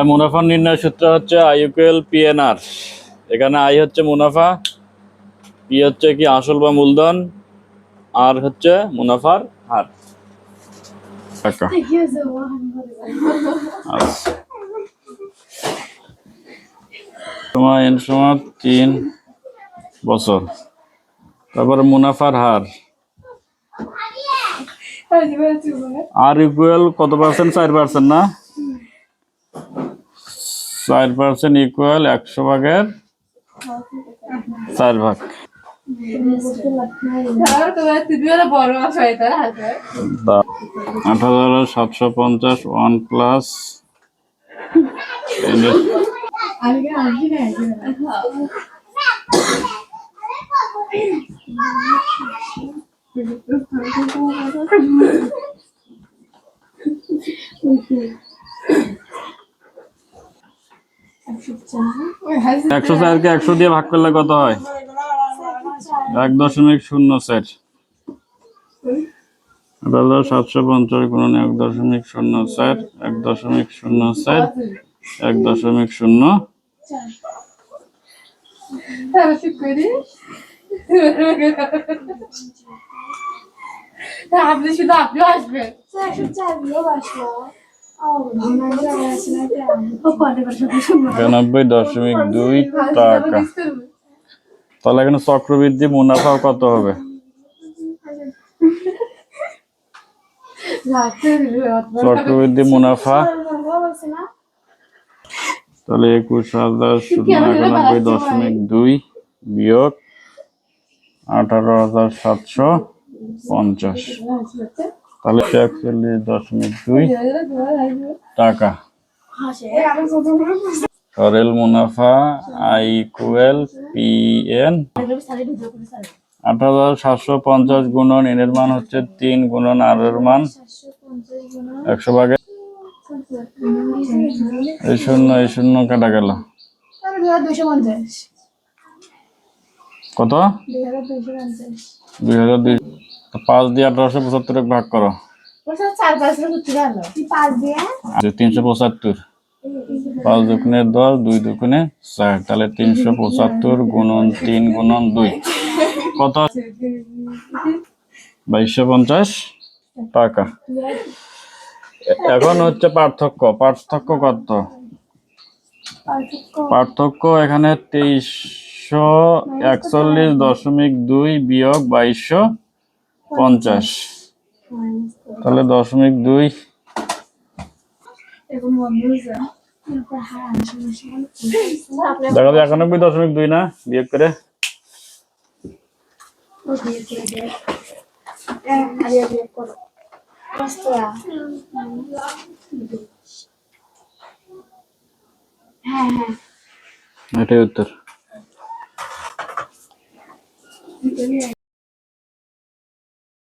তাহলে মুনাফা নির্ণয় সূত্র হচ্ছে আইউকুএল পিএনআর এখানে আই হচ্ছে মুনাফা পি হচ্ছে কি আসল বা মূলধন আর হচ্ছে মুনাফার হার। সময় এন সময় তিন বছর। তারপরে মুনাফার হার। আর ইকুয়াল কত পার্সেন্ট চার পার্সেন্ট না? চার পার্সেন্ট ইকুয়াল একশো ভাগের চার ভাগ। আট হাজার সাতশো পঞ্চাশ ওয়ান প্লাস আমি আসবি না একশো চারকে একশো দিয়ে ভাগ করলে কত হয়? এক দশমিক শূন্য আট সাতশো পঞ্চাশ গুণন এক দশমিক শূন্য চার এক দশমিক শূন্য চার এক দশমিক শূন্য। আপনি শুধু আপনিও আসবেন। একানব্বই দশমিক দুই টাকা। তাহলে এখানে চক্রবৃদ্ধি মুনাফা কত হবে? চক্রবৃদ্ধি মুনাফা? তাহলে একুশ হাজার একানব্বই দশমিক দুই বিয়োগ আঠারো হাজার সাতশো পঞ্চাশ। তাহলে একচল্লিশ দশমিক দুই টাকা। সরেল মুনাফা আই ইকুয়াল পি এন আট হাজার সাতশো পঞ্চাশ গুণন এন এর মান হচ্ছে তিন গুণন আর এর মান একশো ভাগে। এই শূন্য এই শূন্য কাটা গেল। কত? দুই হাজার দুই পাঁচ দিয়ে আঠারোশো পঁচাত্তর ভাগ করো। তিনশো পঁচাত্তর। পাঁচ দুগুণে দশ দুই দুগুণে চার তাহলে তিনশো পঁচাত্তর গুণন তিন গুণন দুই। কত? বাইশশো পঞ্চাশ টাকা। এখন হচ্ছে পার্থক্য। পার্থক্য কত? পার্থক্য এখানে তেইশশো একচল্লিশ দশমিক দুই বিয়োগ বাইশশো পঞ্চাশ। তাহলে দশমিক দুই। দেখা যায় একানব্বই দশমিক দুই না? বিয়োগ করে। এটাই উত্তর।